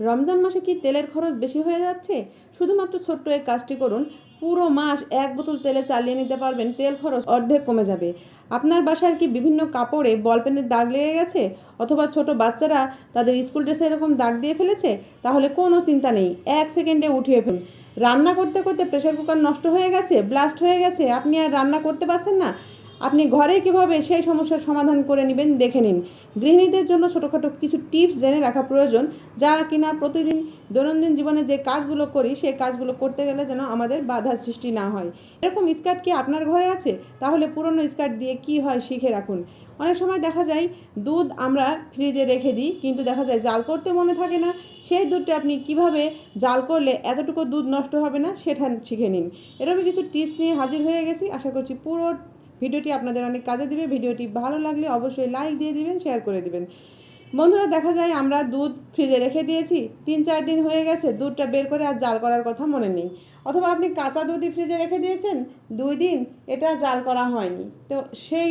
রমজান মাসে কি তেলের খরচ বেশি হয়ে যাচ্ছে? শুধুমাত্র ছোট্ট এই কাজটি করুন, পুরো মাস এক বোতল তেলে চালিয়ে নিতে পারবেন, তেল খরচ অর্ধেক কমে যাবে। আপনার বাসার কি বিভিন্ন কাপড়ে বলপেনের দাগ লেগে গেছে? অথবা ছোট বাচ্চারা তাদের স্কুল ড্রেসে এরকম দাগ দিয়ে ফেলেছে? তাহলে কোনো চিন্তা নেই, এক সেকেন্ডে উঠিয়ে ফেলুন। রান্না করতে করতে প্রেশার কুকার নষ্ট হয়ে গেছে, ব্লাস্ট হয়ে গেছে, আপনি আর রান্না করতে পারছেন না। আপনি ঘরে কীভাবে সেই সমস্যার সমাধান করে নেবেন দেখে নিন। গৃহিণীদের জন্য ছোটোখাটো কিছু টিপস জেনে রাখা প্রয়োজন, যা কিনা প্রতিদিন দৈনন্দিন জীবনে যে কাজগুলো করি, সেই কাজগুলো করতে গেলে যেন আমাদের বাধার সৃষ্টি না হয়। এরকম স্কার্ট কি আপনার ঘরে আছে? তাহলে পুরনো স্কার্ট দিয়ে কি হয় শিখে রাখুন। অনেক সময় দেখা যায় দুধ আমরা ফ্রিজে রেখে দিই, কিন্তু দেখা যায় জাল করতে মনে থাকে না। সেই দুধটা আপনি কীভাবে জাল করলে এতটুকু দুধ নষ্ট হবে না, সেটা শিখে নিন। এরকম কিছু টিপস নিয়ে হাজির হয়ে গেছি। আশা করছি পুরো ভিডিওটি আপনাদের অনেক কাজে দিবে। ভিডিওটি ভালো লাগলে অবশ্যই লাইক দিয়ে দিবেন শেয়ার করে দিবেন। বন্ধুরা, দেখা যায় আমরা দুধ ফ্রিজে রেখে দিয়েছি। তিন চার দিন হয়ে গেছে, দুধটা বের করে আর জাল করার কথা মনে নেই। অথবা আপনি কাঁচা দুধই ফ্রিজে রেখে দিয়েছেন, দুই দিন এটা জাল করা হয়নি। তো সেই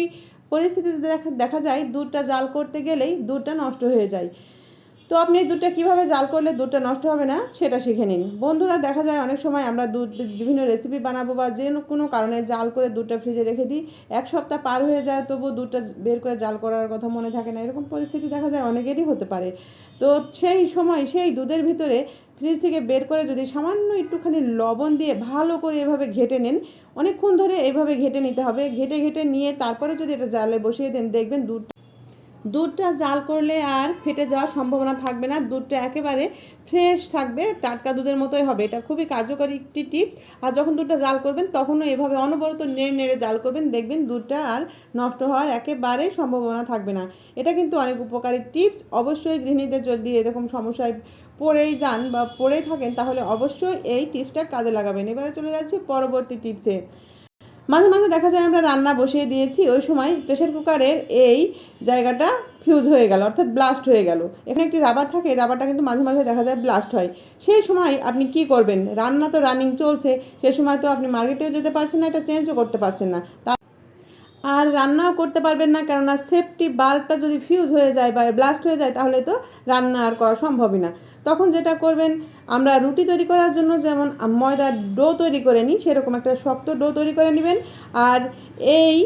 পরিস্থিতিতে দেখা দেখা যায় দুধটা জাল করতে গেলেই দুধটা নষ্ট হয়ে যায়। তো আপনি দুধটা কীভাবে জাল করলে দুধটা নষ্ট হবে না, সেটা শিখে নিন। বন্ধুরা, দেখা যায় অনেক সময় আমরা দুধ বিভিন্ন রেসিপি বানাবো বা যে কোনো কারণে জাল করে দুধটা ফ্রিজে রেখে দিই। এক সপ্তাহ পার হয়ে যায় তবু দুধটা বের করে জাল করার কথা মনে থাকে না। এরকম পরিস্থিতি দেখা যায় অনেকেরই হতে পারে। তো সেই সময় সেই দুধের ভিতরে ফ্রিজ থেকে বের করে যদি সামান্য একটুখানি লবণ দিয়ে ভালো করে এভাবে ঘেটে নেন, অনেকক্ষণ ধরে এভাবে ঘেটে নিতে হবে। ঘেটে ঘেটে নিয়ে তারপরে যদি এটা জালে বসিয়ে দেন, দেখবেন দুধ দুধটা জাল করলে আর ফেটে যাওয়ার সম্ভাবনা থাকবে না। দুধটা একেবারে ফ্রেশ থাকবে, টাটকা দুধের মতোই হবে। এটা খুবই কার্যকরী একটি টিপস আর যখন দুধটা জাল করবেন, তখনও এভাবে অনবরত নেড়ে নেড়ে জাল করবেন। দেখবেন দুধটা আর নষ্ট হওয়ার একেবারেই সম্ভাবনা থাকবে না। এটা কিন্তু অনেক উপকারী টিপস। অবশ্যই গৃহিণীদের যদি এরকম সমস্যায় পড়েই যান বা পড়েই থাকেন, তাহলে অবশ্যই এই টিপসটা কাজে লাগাবেন। এবারে চলে যাচ্ছি পরবর্তী টিপসে। মাঝে মাঝে দেখা যায় আমরা রান্না বসিয়ে দিয়েছি, ওই সময় প্রেশার কুকারের এই জায়গাটা ফিউজ হয়ে গেল, অর্থাৎ ব্লাস্ট হয়ে গেল। এখানে একটি রাবার থাকে রাবারটা কিন্তু মাঝে মাঝে দেখা যায় ব্লাস্ট হয়। সেই সময় আপনি কি করবেন? রান্না তো রানিং চলছে সেই সময় তো আপনি মার্কেটেও যেতে পারছেন না, এটা চেঞ্জও করতে পারছেন না। আর রান্নাও করতে পারবেন না, কেননা সেফটি বাল্বটা যদি ফিউজ হয়ে যায় বা ব্লাস্ট হয়ে যায়, তাহলে তো রান্না আর করা সম্ভবই না। তখন যেটা করবেন, আমরা রুটি তৈরি করার জন্য যেমন ময়দার ডো তৈরি করে নিই, সেরকম একটা শক্ত ডো তৈরি করে নেবেন। আর এই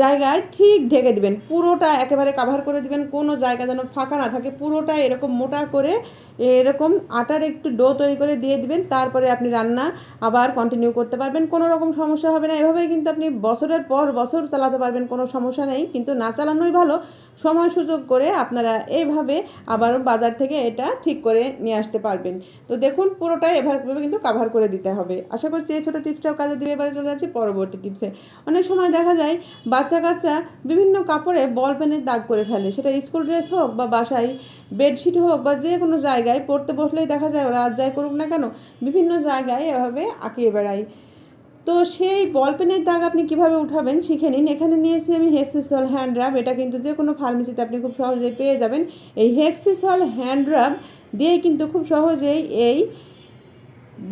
জায়গায় ঠিক ঢেকে দিবেন, পুরোটা একেবারে কাভার করে দিবেন, কোনো জায়গা যেন ফাঁকা না থাকে, পুরোটা এরকম মোটা করে এরকম আটার একটু ডো তৈরি করে দিয়ে দিবেন, তারপরে আপনি রান্না আবার কন্টিনিউ করতে পারবেন। কোনো রকম সমস্যা হবে না। এভাবেই কিন্তু আপনি বছরের পর বছর চালাতে পারবেন, কোনো সমস্যা নেই। কিন্তু না চালানোই ভালো। সময় সুযোগ করে আপনারা এইভাবে আবার বাজার থেকে এটা ঠিক করে নিয়ে আসতে পারবেন। তো দেখুন, পুরোটাই এভাবে কিন্তু কাভার করে দিতে হবে। আশা করছি এই ছোটো টিপসটাও কাজে দিবে এবারে চলে যাচ্ছি পরবর্তী টিপসে। অনেক সময় দেখা যায়, বাচ্চা কাচ্চা বিভিন্ন কাপড়ে বল পেনের দাগ করে ফেলে। সেটা স্কুল ড্রেস হোক বা বাসায় বেডশিট হোক বা যে কোনো জায়গায় পড়তে বসলেই দেখা যায় ওরা আর যাই করুক না কেন, বিভিন্ন জায়গায় এভাবে আঁকিয়ে বেড়ায়। তো সেই বল পেনের দাগ আপনি কীভাবে উঠাবেন শিখে নিন। এখানে নিয়েছি আমি হেক্সিসল হ্যান্ড রাব এটা কিন্তু যে কোনো ফার্মেসিতে আপনি খুব সহজেই পেয়ে যাবেন। এই হেক্সিসল হ্যান্ড রাব দিয়েই কিন্তু খুব সহজেই এই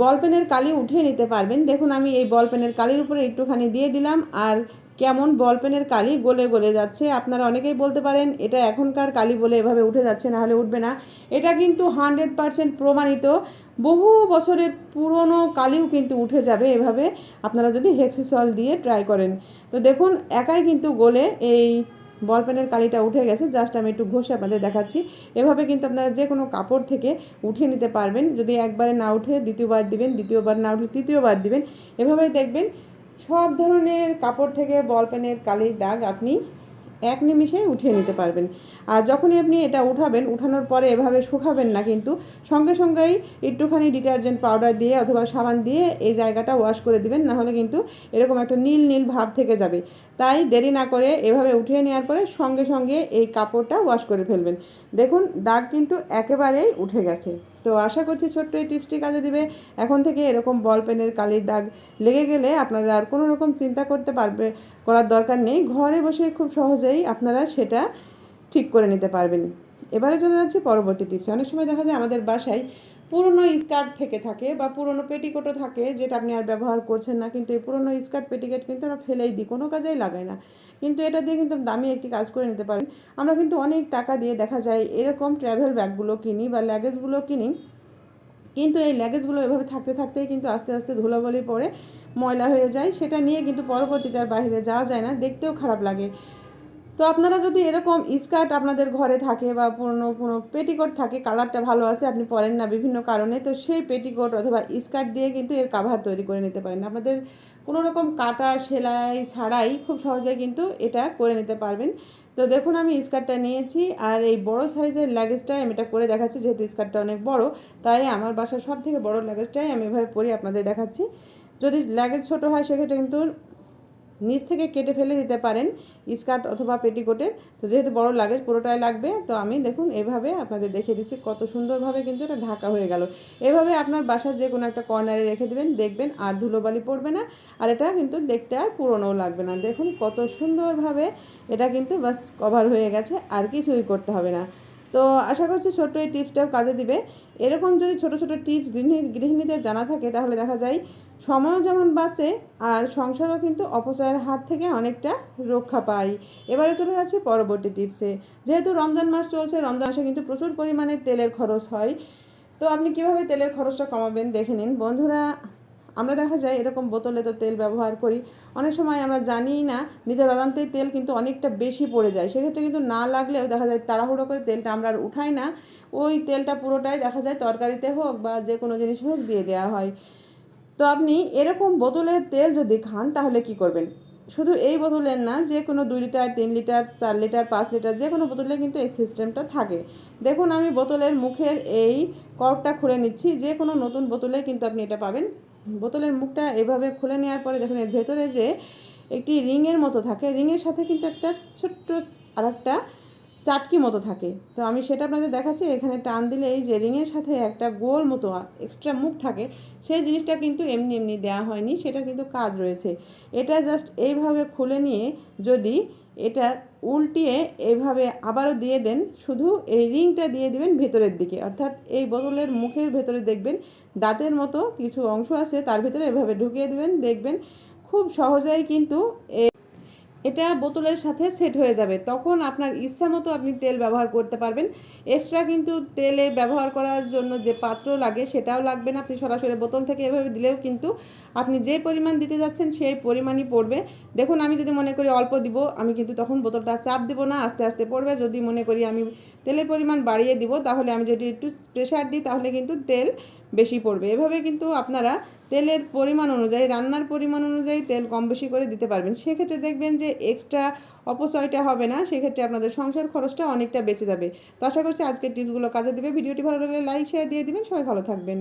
বল পেনের কালি উঠিয়ে নিতে পারবেন। দেখুন আমি এই বল পেনের কালির উপরে একটুখানি দিয়ে দিলাম আর কেমন বল পেনের কালি গলে গলে যাচ্ছে। আপনারা অনেকেই বলতে পারেন, এটা এখনকার কালি বলে এভাবে উঠে যাচ্ছে, না হলে উঠবে না। এটা কিন্তু হান্ড্রেড পারসেন্ট প্রমাণিত। বহু বছরের পুরনো কালিও কিন্তু উঠে যাবে এভাবে। আপনারা যদি হেক্সিসল দিয়ে ট্রাই করেন। তো দেখুন, একাই কিন্তু গলে এই বল পেনের কালিটা উঠে গেছে। জাস্ট আমি একটু ঘষে আপনাদের দেখাচ্ছি। এভাবে কিন্তু আপনারা যে কোনো কাপড় থেকে উঠে নিতে পারবেন। যদি একবারে না উঠে, দ্বিতীয়বার দিবেন, দ্বিতীয়বার না উঠলে তৃতীয়বার দিবেন। এভাবেই দেখবেন সব ধরনের কাপড় থেকে বল পেনের কালির দাগ আপনি এক নিমিষে উঠিয়ে নিতে পারবেন। আর যখনই আপনি এটা উঠাবেন, উঠানোর পরে এভাবে শুকাবেন না কিন্তু সঙ্গে সঙ্গেই একটুখানি ডিটারজেন্ট পাউডার দিয়ে অথবা সাবান দিয়ে এই জায়গাটা ওয়াশ করে দিবেন নাহলে কিন্তু এরকম একটা নীল নীল ভাব থেকে যাবে। তাই দেরি না করে এভাবে উঠিয়ে নেওয়ার পরে সঙ্গে সঙ্গে এই কাপড়টা ওয়াশ করে ফেলবেন। দেখুন, দাগ কিন্তু একেবারেই উঠে গেছে। তো আশা করছি ছোট্ট এই টিপসটি কাজে দিবে। এখন থেকে এরকম বল পেনের কালির দাগ লেগে গেলে আপনারা আর কোনো রকম চিন্তা করতে পারবে, করার দরকার নেই। ঘরে বসে খুব সহজেই আপনারা সেটা ঠিক করে নিতে পারবেন। এবারে চলে যাচ্ছে পরবর্তী টিপসে। অনেক সময় দেখা যায় আমাদের বাসায় পুরনো স্কার্ট থেকে থাকে বা পুরনো পেটিকোটও থাকে, যেটা আপনি আর ব্যবহার করছেন না, কিন্তু এই পুরনো স্কার্ট, পেটিকোট কিন্তু আমরা ফেলেই দিই, কোনো কাজেই লাগাই না। কিন্তু এটা দিয়ে কিন্তু দামি একটি কাজ করে নিতে পারেন। আমরা কিন্তু অনেক টাকা দিয়ে দেখা যায় এরকম ট্র্যাভেল ব্যাগগুলো কিনি বা লাগেজগুলো কিনি, কিন্তু এই লাগেজগুলো এভাবে থাকতে থাকতেই কিন্তু আস্তে আস্তে ধুলোবালি পড়ে ময়লা হয়ে যায়। সেটা নিয়ে কিন্তু পরবর্তীতে আর বাইরে যাওয়া যায় না, দেখতেও খারাপ লাগে। তো আপনারা যদি এরকম স্কার্ট আপনাদের ঘরে থাকে বা পুরনো কোনো পেটিকোট থাকে, কালারটা ভালো আছে, আপনি পরেন না বিভিন্ন কারণে, তো সেই পেটিকোট অথবা স্কার্ট দিয়ে কিন্তু এর কাভার তৈরি করে নিতে পারেন। আপনাদের কোনো রকম কাটা, সেলাই ছাড়াই খুব সহজে কিন্তু এটা করে নিতে পারবেন। তো দেখুন, আমি স্কার্টটা নিয়েছি, আর এই বড় সাইজের লাগেজটাই আমি এটা করে দেখাচ্ছি, যেহেতু স্কার্টটা অনেক বড়, তাই আমার বাসার সব থেকে বড় লাগেজটাই আমি এভাবে পরি আপনাদের দেখাচ্ছি। যদি লাগেজ ছোটো হয়, সেক্ষেত্রে কিন্তু নিচ থেকে কেটে ফেলে দিতে পারেন স্কার্ট অথবা পেটিকোটের তো যেহেতু বড় লাগেজ, পুরোটাই লাগবে। তো আমি দেখুন, এভাবে আপনাদের দেখিয়ে দিচ্ছি কত সুন্দরভাবে কিন্তু এটা ঢাকা হয়ে গেল। এভাবে আপনার বাসার যে কোনো একটা কর্নারে রেখে দেবেন, দেখবেন আর ধুলোবালি পড়বে না। আর এটা কিন্তু দেখতে আর পুরনোও লাগবে না। দেখুন কত সুন্দরভাবে এটা কিন্তু বাস কভার হয়ে গেছে, আর কিছুই করতে হবে না। তো আশা করছি ছোট্ট এই টিপসটাও কাজে দিবে। এরকম যদি ছোট ছোট টিপস গৃহিণী, গৃহিণীদের জানা থাকে, তাহলে দেখা যায় সময়ও যেমন বাঁচে আর সংসারও কিন্তু অপচয়ের হাত থেকে অনেকটা রক্ষা পাই এবারে চলে যাচ্ছে পরবর্তী টিপসে। যেহেতু রমজান মাস চলছে, রমজান মাসে কিন্তু প্রচুর পরিমাণে তেলের খরচ হয়। তো আপনি কীভাবে তেলের খরচটা কমাবেন দেখে নিন। বন্ধুরা আমরা দেখা যায় এরকম বোতলে তো তেল ব্যবহার করি। অনেক সময় আমরা জানিই না, নিজের অজান্তেই তেল কিন্তু অনেকটা বেশি পড়ে যায়। সেক্ষেত্রে কিন্তু না লাগলেও দেখা যায় তাড়াহুড়ো করে তেলটা আমরা আর উঠাই না। ওই তেলটা পুরোটাই দেখা যায় তরকারিতে হোক বা যে কোনো জিনিস হোক দিয়ে দেওয়া হয়। তো আপনি এরকম বোতলের তেল যদি খান, তাহলে কি করবেন? শুধু এই বোতলের না, যে কোনো দুই লিটার, তিন লিটার, চার লিটার, পাঁচ লিটার, যে কোনো বোতলে কিন্তু এই সিস্টেমটা থাকে। দেখুন, আমি বোতলের মুখের এই কর্কটা খুলে নিচ্ছি। যে কোনো নতুন বোতলে কিন্তু আপনি এটা পাবেন। বোতলের মুখটা এভাবে খুলে নেওয়ার পরে দেখুন এর ভেতরে যে একটি রিংয়ের মতো থাকে। রিংয়ের সাথে কিন্তু একটা ছোট্ট আর একটা চাটকি মতো থাকে। তো আমি সেটা আপনাদের দেখাচ্ছি, এখানে টান দিলে এই যে রিংয়ের সাথে একটা গোল মতো এক্সট্রা মুখ থাকে, সেই জিনিসটা কিন্তু এমনি এমনি দেওয়া হয়নি, সেটা কিন্তু কাজ রয়েছে। এটা জাস্ট এইভাবে খুলে নিয়ে যদি এটা উল্টিয়ে এইভাবে আবারও দিয়ে দেন, শুধু এই রিংটা দিয়ে দিবেন ভেতরের দিকে। অর্থাৎ এই বোতলের মুখের ভেতরে দেখবেন দাঁতের মতো কিছু অংশ আছে, তার ভিতরে এভাবে ঢুকিয়ে দেবেন, দেখবেন খুব সহজেই কিন্তু এটা বোতলের সাথে সেট হয়ে যাবে। তখন আপনার ইচ্ছা মতো আপনি তেল ব্যবহার করতে পারবেন। এক্সট্রা কিন্তু তেলে ব্যবহার করার জন্য যে পাত্র লাগে সেটাও লাগবে না। আপনি সরাসরি বোতল থেকে এভাবে দিলেও কিন্তু আপনি যে পরিমাণ দিতে যাচ্ছেন সেই পরিমাণই পড়বে। দেখুন, আমি যদি মনে করি অল্প দিব, আমি কিন্তু তখন বোতলটা চাপ দেবো না, আস্তে আস্তে পড়বে। যদি মনে করি আমি তেলের পরিমাণ বাড়িয়ে দিব, তাহলে আমি যদি একটু প্রেশার দিই, তাহলে কিন্তু তেল বেশি পড়বে। এভাবে কিন্তু আপনারা তেলের পরিমাণ অনুযায়ী, রান্নার পরিমাণ অনুযায়ী তেল কম বেশি করে দিতে পারবেন। সেক্ষেত্রে দেখবেন যে এক্সট্রা অপচয়টা হবে না, সেক্ষেত্রে আপনাদের সংসার খরচটা অনেকটা বেঁচে যাবে। তো আশা করছি আজকের টিপসগুলো কাজে দেবে। ভিডিওটি ভালো লাগলে লাইক শেয়ার দিয়ে দিবেন। সবাই ভালো থাকবেন।